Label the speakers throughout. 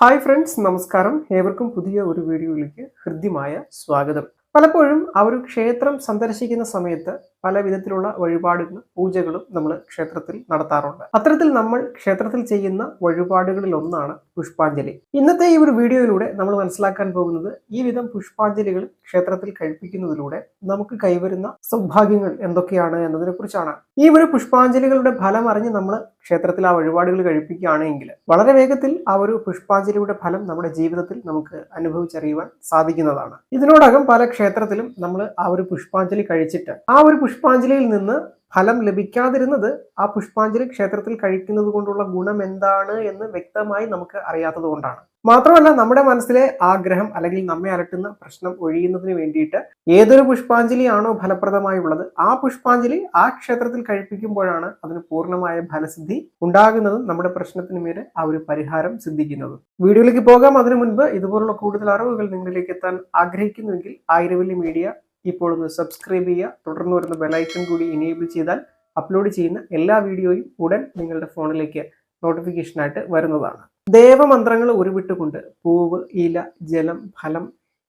Speaker 1: Hi friends നമസ്കാരം. ഏവർക്കും പുതിയ ഒരു വീഡിയോയിലേക്ക് ഹൃദ്യമായ സ്വാഗതം. പലപ്പോഴും ആ ഒരു ക്ഷേത്രം സന്ദർശിക്കുന്ന സമയത്ത് പല വിധത്തിലുള്ള വഴിപാടുകളും പൂജകളും നമ്മൾ ക്ഷേത്രത്തിൽ നടത്താറുണ്ട്. അത്തരത്തിൽ നമ്മൾ ക്ഷേത്രത്തിൽ ചെയ്യുന്ന വഴിപാടുകളിൽ ഒന്നാണ് പുഷ്പാഞ്ജലി. ഇന്നത്തെ ഈ ഒരു വീഡിയോയിലൂടെ നമ്മൾ മനസ്സിലാക്കാൻ പോകുന്നത് ഈ വിധം പുഷ്പാഞ്ജലികൾ ക്ഷേത്രത്തിൽ കഴിപ്പിക്കുന്നതിലൂടെ നമുക്ക് കൈവരുന്ന സൗഭാഗ്യങ്ങൾ എന്തൊക്കെയാണ് എന്നതിനെ കുറിച്ചാണ് ഈ ഒരു പുഷ്പാഞ്ജലികളുടെ ഫലം അറിഞ്ഞ് നമ്മൾ ക്ഷേത്രത്തിൽ ആ വഴിപാടുകൾ കഴിപ്പിക്കുകയാണെങ്കിൽ വളരെ വേഗത്തിൽ ആ ഒരു പുഷ്പാഞ്ജലിയുടെ ഫലം നമ്മുടെ ജീവിതത്തിൽ നമുക്ക് അനുഭവിച്ചറിയുവാൻ സാധിക്കുന്നതാണ്. ഇതിനോടകം പല ക്ഷേത്രത്തിലും നമ്മൾ ആ ഒരു പുഷ്പാഞ്ജലി കഴിച്ചിട്ട് ആ ഒരു പുഷ്പാഞ്ജലിയിൽ നിന്ന് ഫലം ലഭിക്കാതിരുന്നത് ആ പുഷ്പാഞ്ജലി ക്ഷേത്രത്തിൽ കഴിക്കുന്നത് കൊണ്ടുള്ള ഗുണം എന്താണ് എന്ന് വ്യക്തമായി നമുക്ക് അറിയാത്തത് കൊണ്ടാണ്. മാത്രമല്ല നമ്മുടെ മനസ്സിലെ ആഗ്രഹം അല്ലെങ്കിൽ നമ്മെ അലട്ടുന്ന പ്രശ്നം ഒഴിയുന്നതിന് വേണ്ടിയിട്ട് ഏതൊരു പുഷ്പാഞ്ജലിയാണോ ഫലപ്രദമായുള്ളത് ആ പുഷ്പാഞ്ജലി ആ ക്ഷേത്രത്തിൽ കഴിപ്പിക്കുമ്പോഴാണ് അതിന് പൂർണമായ ഫലസിദ്ധി ഉണ്ടാകുന്നതും നമ്മുടെ പ്രശ്നത്തിന് മേലെ ആ ഒരു പരിഹാരം സിദ്ധിക്കുന്നതും. വീഡിയോയിലേക്ക് പോകാം. അതിനു മുൻപ് ഇതുപോലുള്ള കൂടുതൽ അറിവുകൾ നിങ്ങളിലേക്ക് എത്താൻ ആഗ്രഹിക്കുന്നുവെങ്കിൽ ആയിരവല്ലി മീഡിയ ഇപ്പോൾ ഒന്ന് സബ്സ്ക്രൈബ് ചെയ്യുക. തുടർന്ന് വരുന്ന ബെലൈക്കൺ കൂടി ഇനേബിൾ ചെയ്താൽ അപ്ലോഡ് ചെയ്യുന്ന എല്ലാ വീഡിയോയും ഉടൻ നിങ്ങളുടെ ഫോണിലേക്ക് നോട്ടിഫിക്കേഷനായിട്ട് വരുന്നതാണ്. ദേവമന്ത്രങ്ങൾ ഉരുവിട്ടുകൊണ്ട് പൂവ് ഇല ജലം ഫലം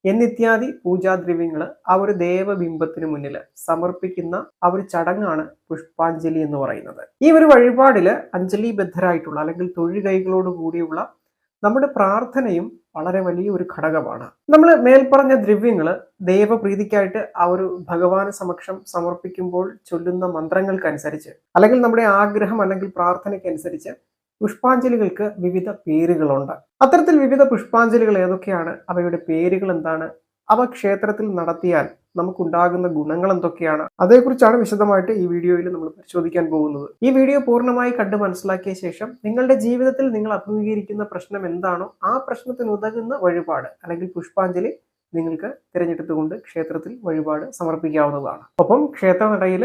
Speaker 1: എന്നിത്യാദി പൂജാദ്രവ്യങ്ങൾ ആ ഒരു ദേവബിംബത്തിന് മുന്നിൽ സമർപ്പിക്കുന്ന ആ ഒരു ചടങ്ങാണ് പുഷ്പാഞ്ജലി എന്ന് പറയുന്നത്. ഈ ഒരു വഴിപാടിൽ അഞ്ജലിബദ്ധരായിട്ടുള്ള അല്ലെങ്കിൽ തൊഴിൽകൈകളോട് കൂടിയുള്ള നമ്മുടെ പ്രാർത്ഥനയും വളരെ വലിയ ഒരു ഘടകമാണ്. നമ്മൾ മേൽപ്പറഞ്ഞ ദ്രവ്യങ്ങൾ ദൈവപ്രീതിക്കായിട്ട് ആ ഒരു ഭഗവാന് സമക്ഷം സമർപ്പിക്കുമ്പോൾ ചൊല്ലുന്ന മന്ത്രങ്ങൾക്കനുസരിച്ച് അല്ലെങ്കിൽ നമ്മുടെ ആഗ്രഹം അല്ലെങ്കിൽ പ്രാർത്ഥനയ്ക്കനുസരിച്ച് പുഷ്പാഞ്ജലികൾക്ക് വിവിധ പേരുകളുണ്ട്. അത്തരത്തിൽ വിവിധ പുഷ്പാഞ്ജലികൾ ഏതൊക്കെയാണ്? അവയുടെ പേരുകൾ എന്താണ്? അവ ക്ഷേത്രത്തിൽ നടത്തിയാൽ നമുക്കുണ്ടാകുന്ന ഗുണങ്ങൾ എന്തൊക്കെയാണ്? അതേക്കുറിച്ചാണ് വിശദമായിട്ട് ഈ വീഡിയോയിൽ നമ്മൾ പരിശോധിക്കാൻ പോകുന്നത്. ഈ വീഡിയോ പൂർണമായി കണ്ട് മനസ്സിലാക്കിയ ശേഷം നിങ്ങളുടെ ജീവിതത്തിൽ നിങ്ങൾ അഭിമുഖീകരിക്കുന്ന പ്രശ്നം എന്താണോ ആ പ്രശ്നത്തിന് ഉതകുന്ന വഴിപാട് അല്ലെങ്കിൽ പുഷ്പാഞ്ജലി നിങ്ങൾക്ക് തിരഞ്ഞെടുത്തുകൊണ്ട് ക്ഷേത്രത്തിൽ വഴിപാട് സമർപ്പിക്കാവുന്നതാണ്. ഒപ്പം ക്ഷേത്രനടയിൽ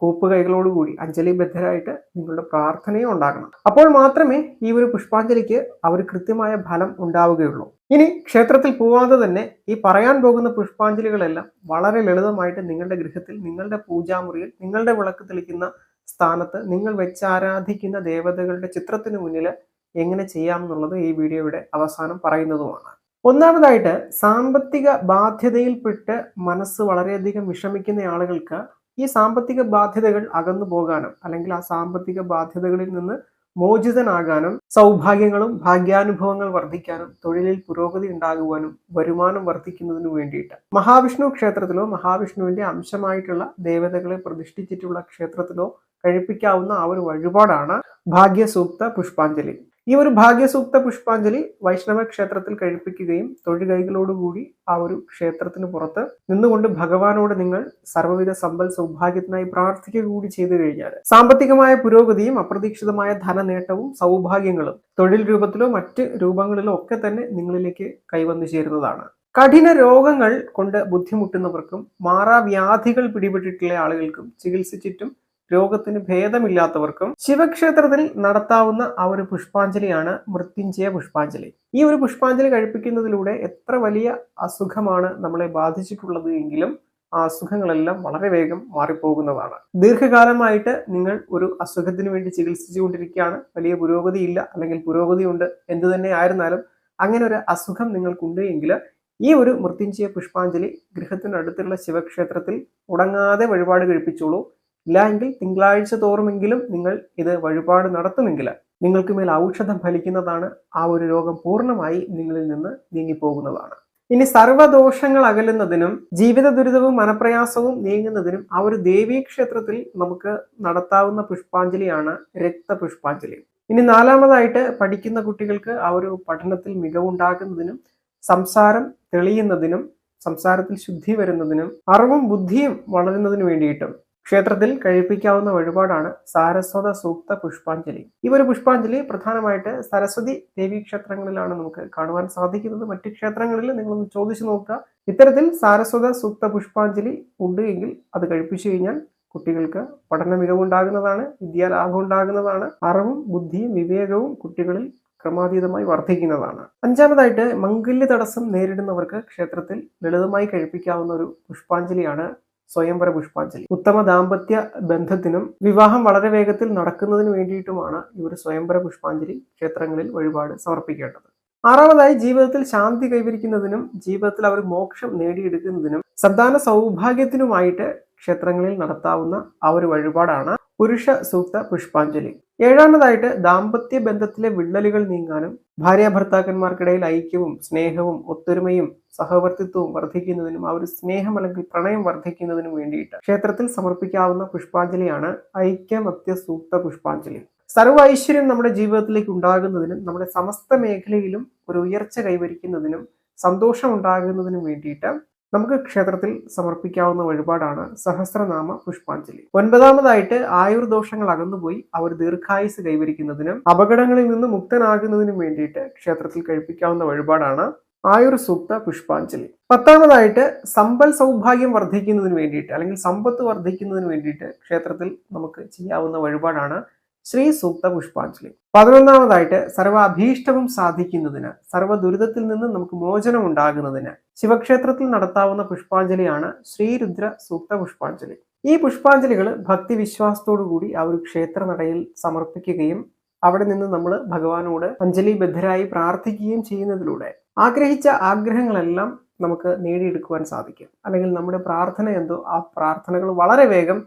Speaker 1: കൂപ്പുകൈകളോടുകൂടി അഞ്ജലിബദ്ധരായിട്ട് നിങ്ങളുടെ പ്രാർത്ഥനയും ഉണ്ടാകണം. അപ്പോൾ മാത്രമേ ഈ ഒരു പുഷ്പാഞ്ജലിക്ക് അവർ കൃത്യമായ ഫലം ഉണ്ടാവുകയുള്ളൂ. ഇനി ക്ഷേത്രത്തിൽ പോവാതെ തന്നെ ഈ പറയാൻ പോകുന്ന പുഷ്പാഞ്ജലികളെല്ലാം വളരെ ലളിതമായിട്ട് നിങ്ങളുടെ ഗൃഹത്തിൽ നിങ്ങളുടെ പൂജാമുറിയിൽ നിങ്ങളുടെ വിളക്ക് തെളിക്കുന്ന സ്ഥാനത്ത് നിങ്ങൾ വെച്ച് ആരാധിക്കുന്ന ദേവതകളുടെ ചിത്രത്തിന് മുന്നിൽ എങ്ങനെ ചെയ്യാം ചെയ്യാമെന്നുള്ളത് ഈ വീഡിയോയുടെ അവസാനം പറയുന്നതുമാണ്. ഒന്നാമതായിട്ട് സാമ്പത്തിക ബാധ്യതയിൽപ്പെട്ട് മനസ്സ് വളരെയധികം വിഷമിക്കുന്ന ആളുകൾക്ക് ഈ സാമ്പത്തിക ബാധ്യതകൾ അകന്നു പോകാനും അല്ലെങ്കിൽ ആ സാമ്പത്തിക ബാധ്യതകളിൽ നിന്ന് മോചിതനാകാനും സൗഭാഗ്യങ്ങളും ഭാഗ്യാനുഭവങ്ങൾ വർദ്ധിക്കാനും തൊഴിലിൽ പുരോഗതി ഉണ്ടാകുവാനും വരുമാനം വർദ്ധിക്കുന്നതിനു വേണ്ടിയിട്ട്. മഹാവിഷ്ണു ക്ഷേത്രത്തിലോ മഹാവിഷ്ണുവിന്റെ അംശമായിട്ടുള്ള ദേവതകളെ പ്രതിഷ്ഠിച്ചിട്ടുള്ള ക്ഷേത്രത്തിലോ കഴിപ്പിക്കാവുന്ന ആ ഒരു വഴിപാടാണ് ഭാഗ്യസൂക്ത പുഷ്പാഞ്ജലി. ഈ ഒരു ഭാഗ്യസൂക്ത പുഷ്പാഞ്ജലി വൈഷ്ണവ ക്ഷേത്രത്തിൽ കഴിപ്പിക്കുകയും തൊഴുകൈകളോടുകൂടി ആ ഒരു ക്ഷേത്രത്തിന് പുറത്ത് നിന്നുകൊണ്ട് ഭഗവാനോട് നിങ്ങൾ സർവവിധ സമ്പൽ സൗഭാഗ്യത്തിനായി പ്രാർത്ഥിക്കുക കൂടി ചെയ്തു കഴിഞ്ഞാൽ സാമ്പത്തികമായ പുരോഗതിയും അപ്രതീക്ഷിതമായ ധനനേട്ടവും സൗഭാഗ്യങ്ങളും തൊഴിൽ രൂപത്തിലോ മറ്റ് രൂപങ്ങളിലോ ഒക്കെ തന്നെ നിങ്ങളിലേക്ക് കൈവന്നു ചേരുന്നതാണ്. കഠിന രോഗങ്ങൾ കൊണ്ട് ബുദ്ധിമുട്ടുന്നവർക്കും മാറാവ്യാധികൾ പിടിപെട്ടിട്ടുള്ള ആളുകൾക്കും ചികിത്സിച്ചിട്ടും രോഗത്തിന് ഭേദമില്ലാത്തവർക്കും ശിവക്ഷേത്രത്തിൽ നടത്താവുന്ന ആ ഒരു പുഷ്പാഞ്ജലിയാണ് മൃത്യുഞ്ജയ പുഷ്പാഞ്ജലി. ഈ ഒരു പുഷ്പാഞ്ജലി കഴിപ്പിക്കുന്നതിലൂടെ എത്ര വലിയ അസുഖമാണ് നമ്മളെ ബാധിച്ചിട്ടുള്ളത് എങ്കിലും ആ അസുഖങ്ങളെല്ലാം വളരെ വേഗം മാറിപ്പോകുന്നതാണ്. ദീർഘകാലമായിട്ട് നിങ്ങൾ ഒരു അസുഖത്തിന് വേണ്ടി ചികിത്സിച്ചുകൊണ്ടിരിക്കുകയാണ്. വലിയ പുരോഗതിയില്ല അല്ലെങ്കിൽ പുരോഗതിയുണ്ട് എന്തു തന്നെ ആയിരുന്നാലും അങ്ങനെ ഒരു അസുഖം നിങ്ങൾക്കുണ്ട് എങ്കിൽ ഈ ഒരു മൃത്യുഞ്ജയ പുഷ്പാഞ്ജലി ഗൃഹത്തിനടുത്തുള്ള ശിവക്ഷേത്രത്തിൽ ഉടങ്ങാതെ വഴിപാട് കഴിപ്പിച്ചോളൂ. ഇല്ല എങ്കിൽ തിങ്കളാഴ്ച തോറുമെങ്കിലും നിങ്ങൾ ഇത് വഴിപാട് നടത്തുമെങ്കിൽ നിങ്ങൾക്ക് മേൽ ഔഷധം ഫലിക്കുന്നതാണ് ആ ഒരു രോഗം പൂർണമായി നിങ്ങളിൽ നിന്ന് നീങ്ങിപ്പോകുന്നതാണ്. ഇനി സർവദോഷങ്ങൾ അകലുന്നതിനും ജീവിത ദുരിതവും മനപ്രയാസവും നീങ്ങുന്നതിനും ആ ഒരു ദേവീക്ഷേത്രത്തിൽ നമുക്ക് നടത്താവുന്ന പുഷ്പാഞ്ജലിയാണ് രക്തപുഷ്പാഞ്ജലി. ഇനി നാലാമതായിട്ട് പഠിക്കുന്ന കുട്ടികൾക്ക് ആ ഒരു പഠനത്തിൽ മികവുണ്ടാകുന്നതിനും സംസാരം തെളിയുന്നതിനും സംസാരത്തിൽ ശുദ്ധി വരുന്നതിനും അറിവും ബുദ്ധിയും വളരുന്നതിനു വേണ്ടിയിട്ടും ക്ഷേത്രത്തിൽ കഴിപ്പിക്കാവുന്ന വഴിപാടാണ് സാരസ്വത സൂക്ത പുഷ്പാഞ്ജലി. ഈ ഒരു പുഷ്പാഞ്ജലി പ്രധാനമായിട്ട് സരസ്വതി ദേവി ക്ഷേത്രങ്ങളിലാണ് നമുക്ക് കാണുവാൻ സാധിക്കുന്നത്. മറ്റു ക്ഷേത്രങ്ങളിൽ നിങ്ങളൊന്ന് ചോദിച്ചു നോക്കുക. ഇത്തരത്തിൽ സാരസ്വത സൂക്ത പുഷ്പാഞ്ജലി ഉണ്ട് എങ്കിൽ അത് കഴിപ്പിച്ചു കഴിഞ്ഞാൽ കുട്ടികൾക്ക് പഠന മികവുണ്ടാകുന്നതാണ് വിദ്യാലാഭം ഉണ്ടാകുന്നതാണ് അറിവും ബുദ്ധിയും വിവേകവും കുട്ടികളിൽ ക്രമാതീതമായി വർദ്ധിക്കുന്നതാണ്. അഞ്ചാമതായിട്ട് മംഗല്യ തടസ്സം നേരിടുന്നവർക്ക് ക്ഷേത്രത്തിൽ ലളിതമായി കഴിപ്പിക്കാവുന്ന ഒരു പുഷ്പാഞ്ജലിയാണ് സ്വയംവര പുഷ്പാഞ്ജലി. ഉത്തമ ദാമ്പത്യ ബന്ധത്തിനും വിവാഹം വളരെ വേഗത്തിൽ നടക്കുന്നതിന് വേണ്ടിയിട്ടുമാണ് ഒരു സ്വയംവര പുഷ്പാഞ്ജലി ക്ഷേത്രങ്ങളിൽ വഴിപാട് സമർപ്പിക്കേണ്ടത്. ആറാമതായി ജീവിതത്തിൽ ശാന്തി കൈവരിക്കുന്നതിനും ജീവിതത്തിൽ അവർ മോക്ഷം നേടിയെടുക്കുന്നതിനും സന്താന സൗഭാഗ്യത്തിനുമായിട്ട് ക്ഷേത്രങ്ങളിൽ നടത്താവുന്ന ആ ഒരു വഴിപാടാണ് പുരുഷ സൂക്ത പുഷ്പാഞ്ജലി. ഏഴാമതായിട്ട് ദാമ്പത്യ ബന്ധത്തിലെ വിള്ളലുകൾ നീങ്ങാനും ഭാര്യ ഭർത്താക്കന്മാർക്കിടയിൽ ഐക്യവും സ്നേഹവും ഒത്തൊരുമയും സഹവർത്തിത്വവും വർദ്ധിക്കുന്നതിനും ആ ഒരു സ്നേഹം അല്ലെങ്കിൽ പ്രണയം വർദ്ധിക്കുന്നതിനും വേണ്ടിയിട്ട് ക്ഷേത്രത്തിൽ സമർപ്പിക്കാവുന്ന പുഷ്പാഞ്ജലിയാണ് ഐക്യമത്യ സൂക്ത പുഷ്പാഞ്ജലി. സർവ ഐശ്വര്യം നമ്മുടെ ജീവിതത്തിലേക്ക് ഉണ്ടാകുന്നതിനും നമ്മുടെ സമസ്ത മേഖലയിലും ഒരു ഉയർച്ച കൈവരിക്കുന്നതിനും സന്തോഷം ഉണ്ടാകുന്നതിനും വേണ്ടിയിട്ട് നമുക്ക് ക്ഷേത്രത്തിൽ സമർപ്പിക്കാവുന്ന വഴിപാടാണ് സഹസ്രനാമ പുഷ്പാഞ്ജലി. ഒൻപതാമതായിട്ട് ആയുർദോഷങ്ങൾ അകന്നുപോയി അവർ ദീർഘായുസ് കൈവരിക്കുന്നതിനും അപകടങ്ങളിൽ നിന്ന് മുക്തനാകുന്നതിനും വേണ്ടിയിട്ട് ക്ഷേത്രത്തിൽ കഴിപ്പിക്കാവുന്ന വഴിപാടാണ് ആയുർ സൂക്ത പുഷ്പാഞ്ജലി. പത്താമതായിട്ട് സമ്പൽ സൗഭാഗ്യം വർദ്ധിക്കുന്നതിന് വേണ്ടിയിട്ട് അല്ലെങ്കിൽ സമ്പത്ത് വർദ്ധിക്കുന്നതിന് വേണ്ടിയിട്ട് ക്ഷേത്രത്തിൽ നമുക്ക് ചെയ്യാവുന്ന വഴിപാടാണ് ശ്രീ സൂക്ത പുഷ്പാഞ്ജലി. പതിനൊന്നാമതായിട്ട് സർവാഭീഷ്ടവും സാധിക്കുന്നതിന് സർവ ദുരിതത്തിൽ നിന്നും നമുക്ക് മോചനം ഉണ്ടാകുന്നതിന് ശിവക്ഷേത്രത്തിൽ നടത്താവുന്ന പുഷ്പാഞ്ജലിയാണ് ശ്രീരുദ്ര സൂക്ത പുഷ്പാഞ്ജലി. ഈ പുഷ്പാഞ്ജലികൾ ഭക്തി വിശ്വാസത്തോടുകൂടി ആ ഒരു ക്ഷേത്രനടയിൽ സമർപ്പിക്കുകയും അവിടെ നിന്ന് നമ്മൾ ഭഗവാനോട് അഞ്ജലി അഞ്ജലിബദ്ധരായി പ്രാർത്ഥിക്കുകയും ചെയ്യുന്നതിലൂടെ ആഗ്രഹിച്ച ആഗ്രഹങ്ങളെല്ലാം നമുക്ക് നേടിയെടുക്കുവാൻ സാധിക്കും. അല്ലെങ്കിൽ നമ്മുടെ പ്രാർത്ഥന എന്തോ ആ പ്രാർത്ഥനകൾ വളരെ വേഗം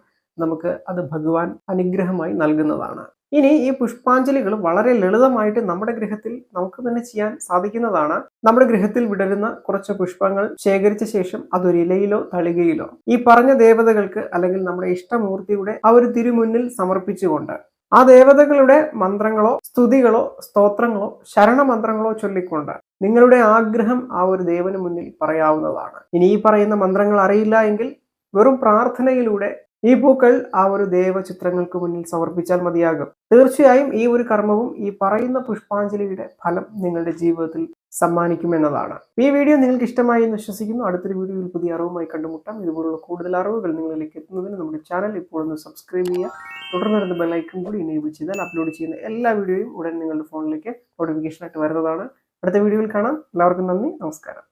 Speaker 1: നമുക്ക് അത് ഭഗവാൻ അനുഗ്രഹമായി നൽകുന്നതാണ്. ഇനി ഈ പുഷ്പാഞ്ജലികൾ വളരെ ലളിതമായിട്ട് നമ്മുടെ ഗൃഹത്തിൽ നമുക്ക് തന്നെ ചെയ്യാൻ സാധിക്കുന്നതാണ്. നമ്മുടെ ഗൃഹത്തിൽ വിടരുന്ന കുറച്ച് പുഷ്പങ്ങൾ ശേഖരിച്ച ശേഷം അതൊരു ഇലയിലോ തളികയിലോ ഈ പറഞ്ഞ ദേവതകൾക്ക് അല്ലെങ്കിൽ നമ്മുടെ ഇഷ്ടമൂർത്തിയുടെ ആ ഒരു തിരുമുന്നിൽ സമർപ്പിച്ചുകൊണ്ട് ആ ദേവതകളുടെ മന്ത്രങ്ങളോ സ്തുതികളോ സ്തോത്രങ്ങളോ ശരണമന്ത്രങ്ങളോ ചൊല്ലിക്കൊണ്ട് നിങ്ങളുടെ ആഗ്രഹം ആ ഒരു ദേവന് മുന്നിൽ പറയാവുന്നതാണ്. ഇനി ഈ പറയുന്ന മന്ത്രങ്ങൾ അറിയില്ല എങ്കിൽ വെറും പ്രാർത്ഥനയിലൂടെ ഈ പൂക്കൾ ആ ഒരു ദേവചിത്രങ്ങൾക്ക് മുന്നിൽ സമർപ്പിച്ചാൽ മതിയാകും. തീർച്ചയായും ഈ ഒരു കർമ്മവും ഈ പറയുന്ന പുഷ്പാഞ്ജലിയുടെ ഫലം നിങ്ങളുടെ ജീവിതത്തിൽ സമ്മാനിക്കുമെന്നതാണ് ഈ വീഡിയോ നിങ്ങൾക്ക് ഇഷ്ടമായി എന്ന് വിശ്വസിക്കുന്നു. അടുത്തൊരു വീഡിയോയിൽ പുതിയ അറിവുമായി കണ്ടുമുട്ടാം. ഇതുപോലുള്ള കൂടുതൽ അറിവുകൾ നിങ്ങളിലേക്ക് എത്തുന്നതിന് നമ്മുടെ ചാനൽ ഇപ്പോൾ ഒന്ന് സബ്സ്ക്രൈബ് ചെയ്യുക. തുടർന്ന് ബെല്ലൈക്കൺ കൂടി എനേബിൾ ചെയ്താൽ അപ്ലോഡ് ചെയ്യുന്ന എല്ലാ വീഡിയോയും ഉടൻ നിങ്ങളുടെ ഫോണിലേക്ക് നോട്ടിഫിക്കേഷനായിട്ട് വരുന്നതാണ്. അടുത്ത വീഡിയോയിൽ കാണാം. എല്ലാവർക്കും നന്ദി. നമസ്കാരം.